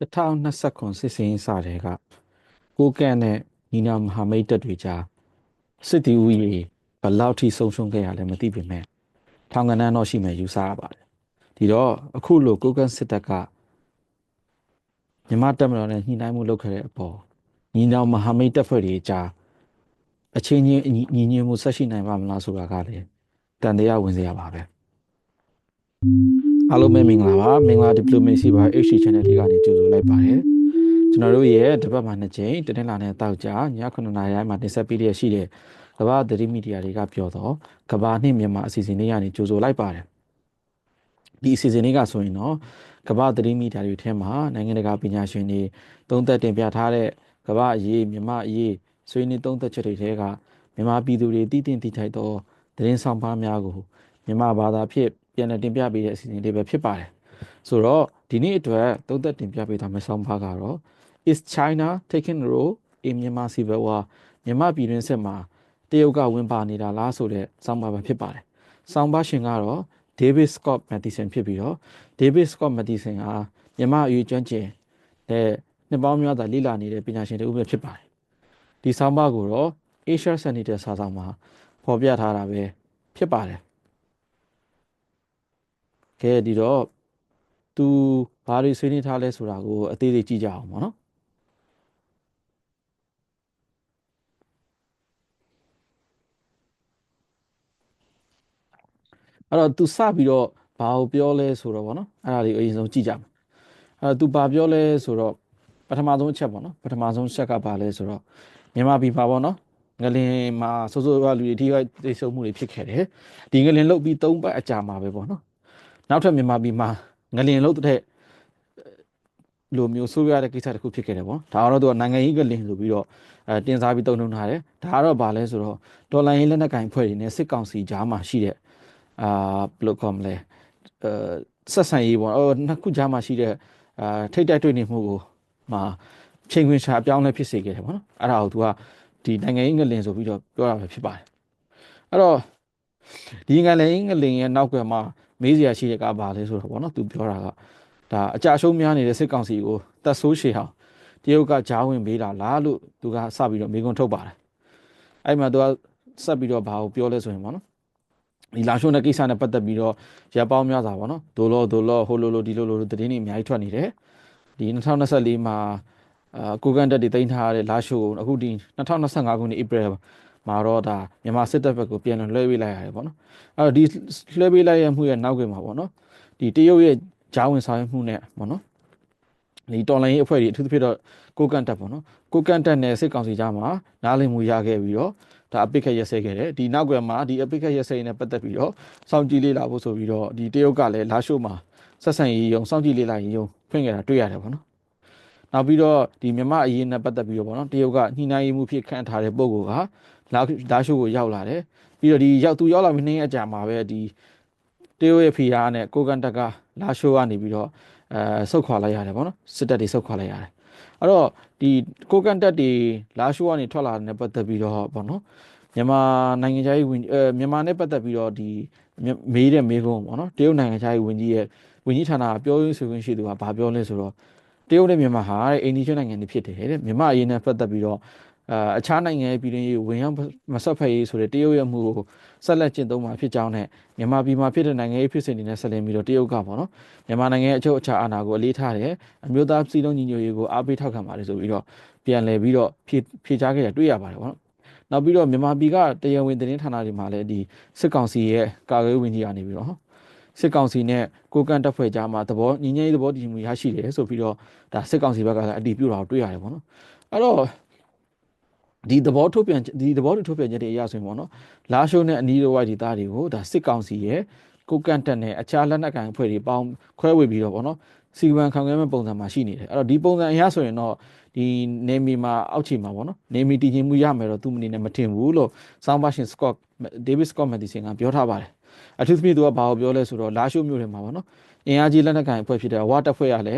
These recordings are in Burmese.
2029စစ်စင်ရေးစတဲ့ကကိုကန့်နဲ့ညီနာမဟာမိတ်တပ်တွေကြားစစ်တီဦးရေဘယ်လောက်ထိဆုံးရှုံးခဲ့ရလဲမသိပေမဲ့ထောင်ကနန်းတော့ရှိမယ်ယူဆရပါတယ်ဒီတော့အခုလိုကိုကန့်စစ်တပ်ကမြန်မာတပ်မတော်နဲ့ညှိနှိုင်းမှုလုပ်ခဲ့တဲ့အပေါ်ညီနောင်မဟာမိတ်တပ်ဖွဲ့တွေကြားအချင်းချင်းညီညွတ်မှုဆက်ရှိနိုင်ပါမလားဆိုတာကလည်းတန်တရားဝင်စရာပါပဲ အားလုံးပဲမင်္ဂလာပါမင်္ဂလာ diplomacy ပါ HC channel လေးကနေကြိုဆိုလိုက်ပါတယ်ကျွန်တော်တို့ရဲ့တပတ်မှနှစ်ကြိမ်တနင်္လာနေ့တောက်ကြည9:00နာရီမှာတင်ဆက်ပေးရရှိတဲ့ကမ္ဘာသတင်းမီဒီယာတွေကပြောတော့ကမ္ဘာနှင့်မြန်မာအစီအစဉ်လေးကနေကြိုဆိုလိုက်ပါတယ်ဒီအစီအစဉ်လေးကဆိုရင်တော့ကမ္ဘာသတင်းမီဒီယာတွေထဲမှာနိုင်ငံတကာပညာရှင်တွေသုံးသပ်တင်ပြထားတဲ့ကမ္ဘာအရေးမြန်မာအရေးဆွေးနွေးသုံးသပ်ချက်တွေထဲကမြန်မာပြည်သူတွေတည်တည်တည်ထိုက်သောသတင်းဆောင်ပါများကိုမြန်မာဘာသာဖြင့် ပြန်လည်တင်ပြပေးတဲ့အစီအစဉ်လေးပဲဖြစ်ပါတယ်ဆိုတော့ဒီနေ့အတွက်သုံးသက်တင်ပြပေးထားမယ့်ဆောင်းပါးကတော့ is China taking a role in Myanmar civil war မြန်မာပြည်တွင်းစစ်မှာတရုတ်ကဝင်ပါနေတာလားဆိုတဲ့ဆောင်းပါးပဲဖြစ်ပါတယ်ဆောင်းပါးရှင်ကတော့ David Scott Matheson ဖြစ်ပြီးတော့ David Scott Matheson ဟာမြန်မာအရေးကျွမ်းကျင်တဲ့နှစ်ပေါင်းများစွာလေ့လာနေတဲ့ပညာရှင်တစ်ဦးပဲဖြစ်ပါတယ်ဒီဆောင်းပါးကိုတော့ Asia Senator စာဆောင်မှာဖော်ပြထားတာပဲဖြစ်ပါတယ် ကဲဒီတော့သူဘာတွေဆွေးနွေးထားလဲဆိုတာကိုအသေးသေးကြည့်ကြအောင်ပေါ့နော်အဲ့တော့သူစပြီးတော့ဘာကိုပြောလဲဆိုတော့ဗောနော်အဲ့ဒါလေးအရင်ဆုံးကြည့်ကြမယ်အဲ့တော့သူဘာပြောလဲဆိုတော့ပထမဆုံးအချက်ပေါ့နော်ပထမဆုံးချက်ကဘာလဲဆိုတော့မြန်မာပြည်ပါပေါ့နော်ငလင်မှာစိုးစိုးကလူတွေထိခိုက်သိဆုံးမှုတွေဖြစ်ခဲ့တယ်ဒီငလင်လုတ်ပြီး၃ပတ်အကြာမှာပဲပေါ့နော် နောက်ထပ်မြန်မာပြည်မှာငလင်လုတ်တဲ့လိုမျိုးဆိုးရတဲ့ကိစ္စတစ်ခုဖြစ်ခဲ့တယ်ပေါ့ဒါကတော့သူကနိုင်ငံရေးကလင်လို့ပြီးတော့အဲတင်စားပြီးတုံ့နှုံထားတယ်ဒါကတော့ဘာလဲဆိုတော့ဒေါ်လာရင်းလက်နက်ကင်ဖွဲ့တွေနဲ့စစ်ကောင်စီကြားမှာရှိတဲ့အာဘယ်လိုခေါ်မလဲအဲဆက်ဆံရေးပေါ့အော်နှစ်ခုကြားမှာရှိတဲ့အာထိတ်တိုက်တွေ့နေမှုကိုမှာချိန်ခွင်ရှာအပြောင်းလဲဖြစ်စေခဲ့တယ်ပေါ့နော်အဲ့ဒါကိုသူကဒီနိုင်ငံရေးငလင်ဆိုပြီးတော့ပြောတာပဲဖြစ်ပါတယ်အဲ့တော့ဒီငလင်ငလင်ရဲ့နောက်ကွယ်မှာ မေးစရာရှိတဲ့ကဘာလဲဆိုတော့ဗောနော်သူပြောတာကဒါအကြအရှုံးများနေတဲ့စစ်ကောင်စီကိုတက်ဆိုးရှေအောင်တရုတ်ကဂျားဝင်ပေးတာလားလို့သူကစပြီးတော့မေးခွန်းထုတ်ပါတယ်အဲ့မှာသူကဆက်ပြီးတော့ဘာကိုပြောလဲဆိုရင်ဗောနော်ဒီလာရှုံးတဲ့ကိစ္စနဲ့ပတ်သက်ပြီးတော့ရပ်ပေါင်းများစွာဗောနော်ဒိုလောဒိုလောဟိုလိုလိုဒီလိုလိုသတင်းတွေအများကြီးထွက်နေတယ်ဒီ2024မှာအာကိုကန်တက်တွေတင်ထားတဲ့လာရှိုးကိုအခုဒီ2025ခုနှစ်ဧပြီ မှာတော့ဒါမြန်မာစစ်တပ်ဘက်ကိုပြန်လွှဲပေးလိုက်ရတယ်ပေါ့နော်အဲ့တော့ဒီလွှဲပေးလိုက်ရမှုရဲ့နောက်ကွယ်မှာပေါ့နော်ဒီတရုတ်ရဲ့ဂျားဝင်ဆောင်ရွက်မှုနဲ့ပေါ့နော်ဒီတော်လိုင်းရေးအဖွဲ့တွေအထူးသဖြင့်တော့ကိုကန်တက်ပေါ့နော်ကိုကန်တက်နဲ့စစ်ကောင်စီကြားမှာနားလည်မှုရခဲ့ပြီးတော့ဒါအပိတ်ခက်ရက်စဲခဲ့တယ်ဒီနောက်ကွယ်မှာဒီအပိတ်ခက်ရက်စဲနဲ့ပတ်သက်ပြီးတော့စောင့်ကြည့်လေ့လာဖို့ဆိုပြီးတော့ဒီတရုတ်ကလည်းလာရှိုးမှာဆက်ဆံရေးယုံစောင့်ကြည့်လေ့လာရေးယုံဖွင့်ခဲ့တာတွေ့ရတယ်ပေါ့နော်နောက်ပြီးတော့ဒီမြမအရေးနဲ့ပတ်သက်ပြီးတော့ပေါ့နော်တရုတ်ကညှိနှိုင်းရေးမှုဖြစ်ခန့်ထားတဲ့ပုံက လာလာရှိုးကိုရောက်လာတယ်ပြီးတော့ဒီရောက်သူရောက်လာပြီးနေ့အကြာမှာပဲဒီတရုတ်ရဲ့ဖီယာနဲ့ကိုကန်တက်ကလာရှိုးကနေပြီးတော့အဲဆုတ်ခွာလိုက်ရတယ်ပေါ့နော်စစ်တပ်တွေဆုတ်ခွာလိုက်ရတယ်အဲ့တော့ဒီကိုကန်တက်တွေလာရှိုးကနေထွက်လာတဲ့ပတ်သက်ပြီးတော့ပေါ့နော်မြန်မာနိုင်ငံခြားရေးဝန်အဲမြန်မာနဲ့ပတ်သက်ပြီးတော့ဒီမေးတဲ့မေးခွန်းပေါ့နော်တရုတ်နိုင်ငံခြားရေးဝန်ကြီးရဲ့ဝန်ကြီးဌာနကပြောရင်းဆိုခွင့်ရှိသူကဘာပြောလဲဆိုတော့တရုတ်နဲ့မြန်မာဟာတဲ့အိန္ဒိယနိုင်ငံတွေဖြစ်တယ်တဲ့မြန်မာအရေးနဲ့ပတ်သက်ပြီးတော့ အာအခြားနိုင်ငံရဲ့ပြည်တွင်းရေးဝင်ရောက်မဆက်ဖက်ရေးဆိုတဲ့တရုတ်ရဲ့မှုကိုဆက်လက်ကျင့်သုံးမှာဖြစ်ကြောင်းနဲ့မြန်မာပြည်မှာဖြစ်တဲ့နိုင်ငံရေးဖြစ်စဉ်တွေနဲ့ဆက်လင်းပြီးတော့တရုတ်ကပေါ့နော်မြန်မာနိုင်ငံရဲ့အချုပ်အခြာအာဏာကိုအလေးထားတယ်အမျိုးသားစီးလုံးညီညွတ်ရေးကိုအားပေးထောက်ခံပါတယ်ဆိုပြီးတော့ပြန်လည်ပြီးတော့ဖြေဖြေချခဲ့ရတွေ့ရပါတယ်ပေါ့နော်နောက်ပြီးတော့မြန်မာပြည်ကတရားဝင်သတင်းဌာနတွေမှာလည်းဒီစစ်ကောင်စီရဲ့ကာကွယ်ဝင်ကြီးကနေပြီးတော့စစ်ကောင်စီနဲ့ကိုကန်တပ်ဖွဲ့ကြားမှာသဘောညီငယ်ရေးသဘောတည်မှုရရှိတယ်ဆိုပြီးတော့ဒါစစ်ကောင်စီဘက်ကလည်းအတည်ပြုတာကိုတွေ့ရတယ်ပေါ့နော်အဲ့တော့ ဒီသဘောထုတ်ပြန်ဒီသဘောတူထုတ်ပြန်ချက်တွေအရဆိုရင်ပေါ့နော်လာရှိုးနဲ့အနီးတစ်ဝိုက်ဒီသားတွေကိုဒါစစ်ကောင်စီရဲ့ကိုကန်တက်နဲ့အခြားလက်နက်ကိုင်အဖွဲ့တွေပေါင်းခွဲဝေပြီးတော့ပေါ့နော်စီမံခံခွဲမဲ့ပုံစံမှာရှိနေတယ်အဲ့တော့ဒီပုံစံအရဆိုရင်တော့ဒီနေမီမှာအောက်ခြေမှာပေါ့နော်နေမီတည်ငြိမ်မှုရမယ်တော့သူမနေနဲ့မထင်ဘူးလို့ဆောင်းပါရှင်စကော့ဒေးဗစ်စကော့မက်ဒီဆင်ကပြောထားပါတယ်အထူးသဖြင့်သူကဘာကိုပြောလဲဆိုတော့လာရှိုးမြို့ထဲမှာပေါ့နော်အင်အားကြီးလက်နက်ကိုင်အဖွဲ့ဖြစ်တဲ့ဝါတပ်ဖွဲ့ရလဲ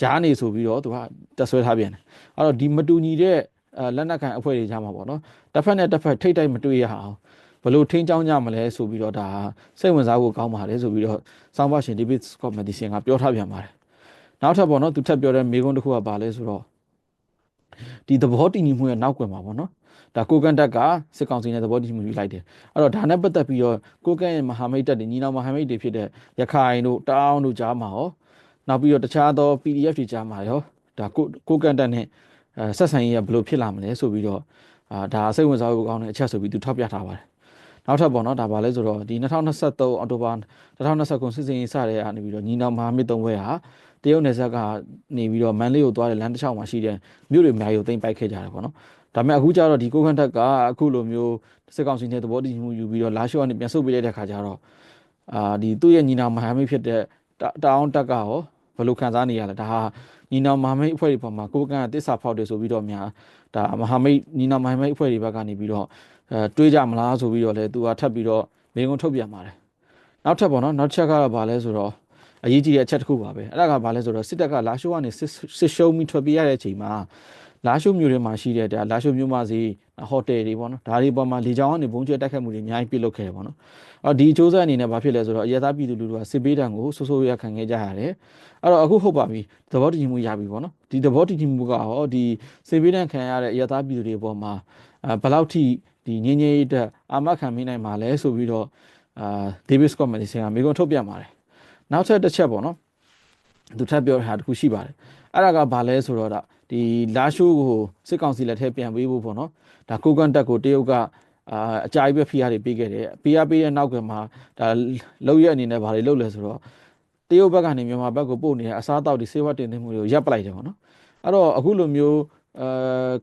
ဂျားနေဆိုပြီးတော့သူကတက်ဆွဲထားပြန်တယ်အဲ့တော့ဒီမတူညီတဲ့ လက်နက်ကိုင်အဖွဲ့တွေကြားမှာပေါ့နော်တစ်ဖက်နဲ့တစ်ဖက်ထိတ်တိုက်မတွေ့ရအောင်ဘလို့ထင်းချောင်းကြမလဲဆိုပြီးတော့ဒါစိတ်ဝင်စားဖို့ကောင်းပါတယ်ဆိုပြီးတော့စောင်းပါရှင်ဒေးဗစ်စကော့မက်ဒီဆင်ကပြောထားပြန်ပါတယ်နောက်ထပ်ပေါ့နော်သူထပ်ပြောတဲ့မေးခွန်းတစ်ခုကဘာလဲဆိုတော့ဒီသဘောတည်ငြိမ်မှုရဲ့နောက်ကွယ်မှာပေါ့နော်ဒါကိုကန်တက်ကစစ်ကောင်စီနဲ့သဘောတည်မှုယူလိုက်တယ်အဲ့တော့ဒါနဲ့ပတ်သက်ပြီးတော့ကိုကန်ရဲ့မဟာမိတ်တပ်တွေညီနောင်မဟာမိတ်တွေဖြစ်တဲ့ရခိုင်တို့တောင်းတို့ကြားမှာရောနောက်ပြီးတော့တခြားသော PDF တွေကြားမှာရောဒါကိုကိုကန်တက်နဲ့အဲ ဆက်ဆံရေးကဘယ်လိုဖြစ်လာမလဲဆိုပြီးတော့အာဒါစိတ်ဝင်စားဖို့ကောင်းတဲ့အချက်ဆိုပြီးသူထောက်ပြထားပါတယ်နောက်ထပ်ပေါ့နော်ဒါပါလဲဆိုတော့ဒီ2023အောက်တိုဘာ2029စစ်စင်ရေးစတဲ့အနေပြီးတော့ညီနောင်မဟာမိတ်သုံးဘွဲဟာတရုတ်နယ်စပ်ကနေပြီးတော့မန်လေးကိုသွားတဲ့လမ်းတစ်လျှောက်မှာရှိတဲ့မြို့တွေအများကြီးကိုသိမ်းပိုက်ခဲ့ကြတယ်ပေါ့နော်ဒါပေမဲ့အခုကျတော့ဒီကိုခန့်ထက်ကအခုလိုမျိုးစစ်ကောင်စီနဲ့သဘောတည်မှုယူပြီးတော့လာရှော့ကနေပြန်ဆုတ်ပေးလိုက်တဲ့ခါကျတော့အာဒီသူ့ရဲ့ညီနောင်မဟာမိတ်ဖြစ်တဲ့တောင်တက်ကရောဘယ်လိုခံစားနေရလဲဒါဟာ ညီနောင်မဟာမိတ်အဖွဲ့တွေပေါ်မှာကိုကန့်ကတစ္ဆာဖောက်တယ်ဆိုပြီးတော့များဒါမဟာမိတ်ညီနောင်မဟာမိတ်အဖွဲ့တွေဘက်ကနေပြီးတော့အဲတွေးကြမလားဆိုပြီးတော့လေသူကထပ်ပြီးတော့မေကုံထုတ်ပြန်ပါတယ်နောက်ထပ်ပေါ့နော်နောက်ချက်ကတော့ဗာလဲဆိုတော့အရေးကြီးတဲ့အချက်တစ်ခုပါပဲအဲ့ဒါကဘာလဲဆိုတော့စစ်တပ်ကလာရှိုးကနေစစ်ရှုံးပြီးထွက်ပြေးရတဲ့အချိန်မှာလာရှိုးမြို့ထဲမှာရှိတဲ့ဒါလာရှိုးမြို့မှာစီ ဟိုတယ်တွေပေါ့နော်ဒါတွေပေါ်မှာလေကြောင်းကနေဘုံကျဲတိုက်ခတ်မှုတွေအများကြီးပြုလုပ်ခဲ့တယ်ပေါ့နော်အော်ဒီအကျိုးဆက်အနေနဲ့ဘာဖြစ်လဲဆိုတော့အရသာပြည်သူလူထုကစစ်ပေးတံကိုဆိုးဆိုးရခံခဲ့ကြရတယ်အဲ့တော့အခုဟုတ်ပါပြီသဘောတည်မှုရပြီပေါ့နော်ဒီသဘောတည်မှုကဟောဒီစစ်ပေးတံခံရတဲ့အရသာပြည်သူတွေပေါ်မှာအဲဘယ်လောက်ထိဒီငင်းငင်းတက်အာမခံမိနိုင်မှာလဲဆိုပြီးတော့အာဒေးဗစ်စကော့မန်ဒီဆင်ကမိကုံထုတ်ပြန်ပါတယ်နောက်ထပ်တစ်ချက်ပေါ့နော်သူထပ်ပြောတာတခုရှိပါတယ်အဲ့ဒါကဘာလဲဆိုတော့ ဒါဒီလာရှိုးကိုစစ်ကောင်စီလက်ထက်ပြန်ပေးဖို့ပေါ့နော်ဒါကိုကန်တက်ကိုတရုတ်ကအာအကြာကြီးပဲဖိအားတွေပေးခဲ့တယ်ဖိအားပေးတဲ့နောက်ကမှာဒါလောက်ရအနေနဲ့ဘာတွေလုပ်လဲဆိုတော့တရုတ်ဘက်ကနေမြန်မာဘက်ကိုပို့နေတဲ့အစားအသောက်တွေစေဝတ်တင်သွင်းမှုတွေကိုရပ်ပလိုက်တယ်ပေါ့နော်အဲ့တော့အခုလိုမျိုးအဲ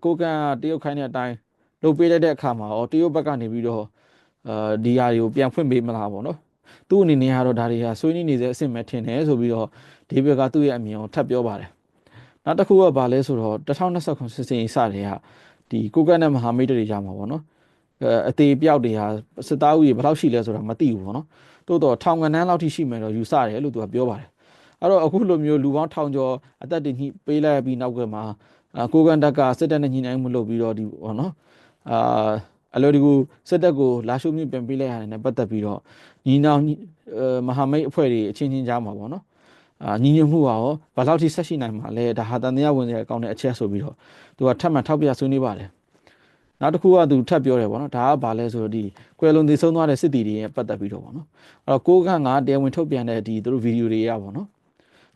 ကိုကန်ကတရုတ်ခိုင်းတဲ့အတိုင်းလုပ်ပေးလိုက်တဲ့အခါမှာရောတရုတ်ဘက်ကနေပြီးတော့အဲဒီဟာတွေကိုပြန်ဖွင့်ပေးမလားပေါ့နော်သူ့အနေနဲ့ကတော့ဒါတွေဟာဆွေးနွေးနေတဲ့အဆင့်ပဲထင်တယ်ဆိုပြီးတော့ဒီဘက်ကသူ့ရဲ့အမြင်ကိုထပ်ပြောပါတယ် နောက်တစ်ခုကဘာလဲဆိုတော့2029စစ်စင်စတဲ့ကဒီကိုကတ်နဲ့မဟာမိတ်တွေရမှာပေါ့နော်အသေးပြောက်တွေဟာစစ်သားဦးရေဘယ်လောက်ရှိလဲဆိုတာမသိဘူးပေါ့နော်တိုးတော့ထောင်ကနန်းလောက်ထိရှိမယ်တော့ယူဆတယ်လို့သူကပြောပါတယ်အဲ့တော့အခုလိုမျိုးလူပေါင်းထောင်ကျော်အသက်တွေညှိပေးလိုက်ပြီးနောက်ကမှာကိုကန်တက်ကစစ်တပ်နဲ့ညှိနှိုင်းမှုလုပ်ပြီးတော့ဒီပေါ့နော်အာအလိုဒီကိုစစ်တပ်ကိုလာရှုမြင့်ပြန်ပေးလိုက်ရတယ်နဲ့ပတ်သက်ပြီးတော့ညီနောင်မဟာမိတ်အဖွဲ့တွေအချင်းချင်းကြားမှာပေါ့နော် အာညီညွတ်မှုပါရောဘယ်လောက်ထိဆက်ရှိနိုင်မှာလဲဒါဟာတန်တရားဝင်တဲ့အကောင့်နဲ့အချက်ဆိုပြီးတော့သူကထပ်မံထောက်ပြဆွေးနွေးပါတယ်နောက်တစ်ခုကသူထပ်ပြောတယ်ပေါ့နော်ဒါကဘာလဲဆိုတော့ဒီကွယ်လွန်သေဆုံးသွားတဲ့စစ်တီတွေရဲ့ပတ်သက်ပြီးတော့ပေါ့နော်အဲ့တော့ကိုကငါတရားဝင်ထုတ်ပြန်တဲ့ဒီသူတို့ဗီဒီယိုတွေရပါတော့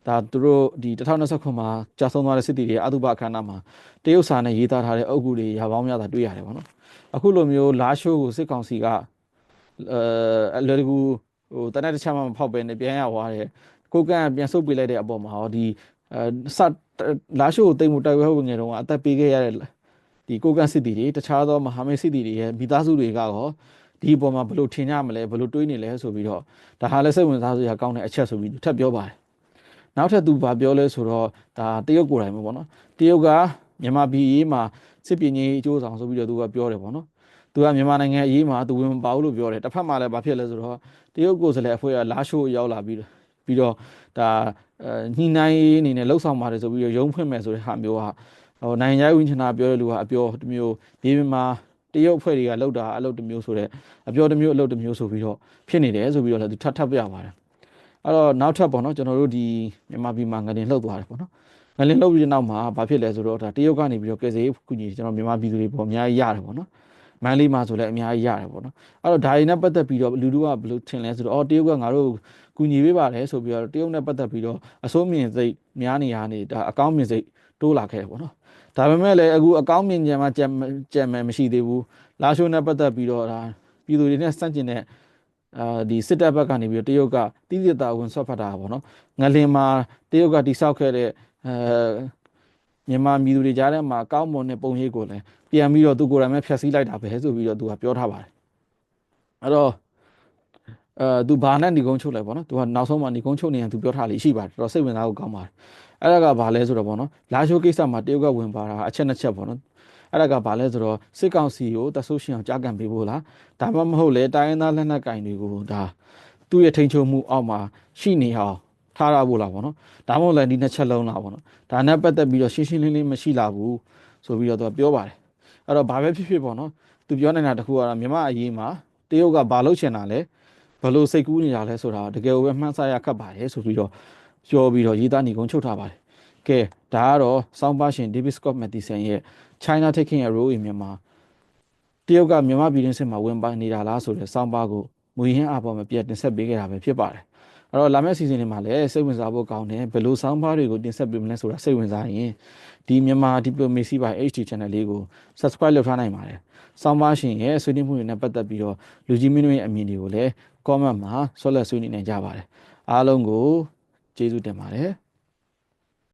ဒါသူတို့ဒီ2029မှာကြာဆုံးသွားတဲ့စစ်တီတွေအတုပအခမ်းအနားမှာတရုတ်စာနဲ့ရေးသားထားတဲ့အုပ်ကူတွေရပေါင်းများတာတွေ့ရတယ်ပေါ့နော်အခုလိုမျိုးလာရှိုးကိုစစ်ကောင်စီကအဲအလွယ်တကူဟိုတနက်တစ်ချက်မှမဖောက်ပဲနဲ့ပြန်ရသွားတယ် ကိုကန်ပြန်ဆုတ်ပေးလိုက်တဲ့အပေါ်မှာဟောဒီအဲစလာရှိုးကိုတိတ်မှုတိုက်ပွဲဟုတ်ငယ်တုန်းကအသက်ပေးခဲ့ရတဲ့ဒီကိုကန်စစ်တီတွေတခြားသောမဟာမိတ်စစ်တီတွေရဲ့မိသားစုတွေကရောဒီအပေါ်မှာဘယ်လိုထင်ကြမလဲဘယ်လိုတွေးနေလဲဆိုပြီးတော့ဒါဟာလည်းစိတ်ဝင်စားစရာကောင်းတဲ့အချက်ဆိုပြီးထပ်ပြောပါတယ်နောက်ထပ်သူဗာပြောလဲဆိုတော့ဒါတရုတ်ကိုယ်တိုင်ပဲပေါ့နော်တရုတ်ကမြန်မာပြည်ရေးမှာစစ်ပင်ကြီးအကျိုးဆောင်ဆိုပြီးတော့သူကပြောတယ်ပေါ့နော်သူကမြန်မာနိုင်ငံအရေးမှာသူဝင်မပါဘူးလို့ပြောတယ်တစ်ဖက်မှာလည်းဘာဖြစ်လဲဆိုတော့တရုတ်ကိုယ်စားလှယ်အဖွဲ့ကလာရှိုးရောက်လာပြီးတော့ ပြီးတော့ဒါညှိနှိုင်းအနေနဲ့လှုပ်ဆောင်ပါတယ်ဆိုပြီးတော့ရုံးဖွင့်မယ်ဆိုတဲ့ဟာမျိုးကဟိုနိုင်ငံရေးဝန်ချနာပြောတဲ့လူကအပြောတစ်မျိုးဒီမှာတရုတ်အဖွဲ့တွေကလှုပ်တာအလုပ်တစ်မျိုးဆိုတဲ့အပြောတစ်မျိုးအလုပ်တစ်မျိုးဆိုပြီးတော့ဖြစ်နေတယ်ဆိုပြီးတော့လည်းသူထပ်ထပ်ပြပါတယ်အဲ့တော့နောက်ထပ်ပေါ့နော်ကျွန်တော်တို့ဒီမြန်မာပြည်မှာငလင်လှုပ်သွားတယ်ပေါ့နော်ငလင်လှုပ်ပြီးတဲ့နောက်မှာဘာဖြစ်လဲဆိုတော့ဒါတရုတ်ကနေပြီးတော့ကယ်ဆယ်ရေးကုညီကျွန်တော်မြန်မာပြည်သူတွေပေါ့အများကြီးရတယ်ပေါ့နော် မန်လေးမှာဆိုလည်းအများကြီးရတယ်ပေါ့နော်အဲ့တော့ဒါတွေနဲ့ပတ်သက်ပြီးတော့လူတို့ကဘယ်လိုထင်လဲဆိုတော့အော်တရုတ်ကငါတို့ကူညီပေးပါတယ်ဆိုပြီးတော့တရုတ်နဲ့ပတ်သက်ပြီးတော့အစိုးမြင်စိတ်များနေရနေဒါအကောင်းမြင်စိတ်တိုးလာခဲ့ပေါ့နော်ဒါပေမဲ့လည်းအခုအကောင်းမြင်ကြံမှာကြံကြံမယ်မရှိသေးဘူးလာရှိုးနဲ့ပတ်သက်ပြီးတော့ဒါပြည်သူတွေနဲ့စန့်ကျင်တဲ့အာဒီစစ်တပ်ဘက်ကနေပြီးတော့တရုတ်ကတိတိတဝင်ဆွတ်ဖတ်တာပေါ့နော်ငလင်မှာတရုတ်ကတိဆောက်ခဲ့တဲ့အဲ မြန်မာပြည်သူတွေကြားထဲမှာကောင်းမွန်တဲ့ပုံရိပ်ကိုလည်းပြန်ပြီးတော့သူကိုယ်တိုင်ပဲဖျက်ဆီးလိုက်တာပဲဆိုပြီးတော့သူကပြောထားပါတယ်အဲ့တော့အဲသူဘာနဲ့ညီကုန်းချုပ်လဲပေါ့နော်သူကနောက်ဆုံးမှညီကုန်းချုပ်နေရင်သူပြောထားလေရှိပါတယ်တော်တော်စိတ်ဝင်စားဖို့ကောင်းပါတယ်အဲ့ဒါကဘာလဲဆိုတော့ပေါ့နော်လာရှိုးကိစ္စမှာတရုတ်ကဝင်ပါတာအချက်နှစ်ချက်ပေါ့နော်အဲ့ဒါကဘာလဲဆိုတော့စစ်ကောင်စီကိုတဆိုးရှင်အောင်ကြားကန်ပေးဖို့လားဒါမှမဟုတ်လေတိုင်းရင်းသားလက်နက်ကင်တွေကိုဒါသူ့ရဲ့ထိန်ချုံမှုအောက်မှာရှိနေအောင် ထားရဖို့လားပေါ့နော်ဒါမှမဟုတ်လည်းဒီနှစ်ချက်လုံးလားပေါ့နော်ဒါနဲ့ပတ်သက်ပြီးတော့ရှင်းရှင်းလင်းလင်းမရှိလာဘူးဆိုပြီးတော့သူကပြောပါတယ်အဲ့တော့ဘာပဲဖြစ်ဖြစ်ပေါ့နော်သူပြောနေတာတခုကတော့မြမအရေးမှာတရုတ်ကဘာလုပ်ချင်တာလဲဘလို့စိတ်ကူးနေတာလဲဆိုတာတကယ်ကိုပဲမှန်းဆရခတ်ပါတယ်ဆိုပြီးတော့ပြောပြီးတော့ရေးသားနေကုန်းချုပ်ထားပါတယ်ကဲဒါကတော့စောင်းပါရှင် David Scott Matheson ရဲ့ China taking a role in Myanmar တရုတ်ကမြန်မာပြည်တွင်းစစ်မှာဝင်ပါနေတာလားဆိုတဲ့စောင်းပါကိုမူရင်းအပေါ်မှာပြတ်တင်ဆက်ပေးခဲ့တာပဲဖြစ်ပါတယ် အဲ့တော့လာမယ့်စီဇန်တွေမှာလည်းစိတ်ဝင်စားဖို့ကောင်းတယ်ဘယ်လိုစောင်းပါတွေကိုတင်ဆက်ပေးမလဲဆိုတာစိတ်ဝင်စားရင်ဒီမြန်မာ diplomacy by HD channel လေးကို subscribe လုပ်ထားနိုင်ပါတယ်စောင်းပါရှင်ရဲ့ဆွေးနွေးမှုတွေနဲ့ပတ်သက်ပြီးတော့လူကြီးမင်းတို့ရဲ့အမြင်တွေကိုလည်း comment မှာဆွဲလက်ဆွေးနွေးနိုင်ကြပါတယ်အားလုံးကိုကျေးဇူးတင်ပါတယ်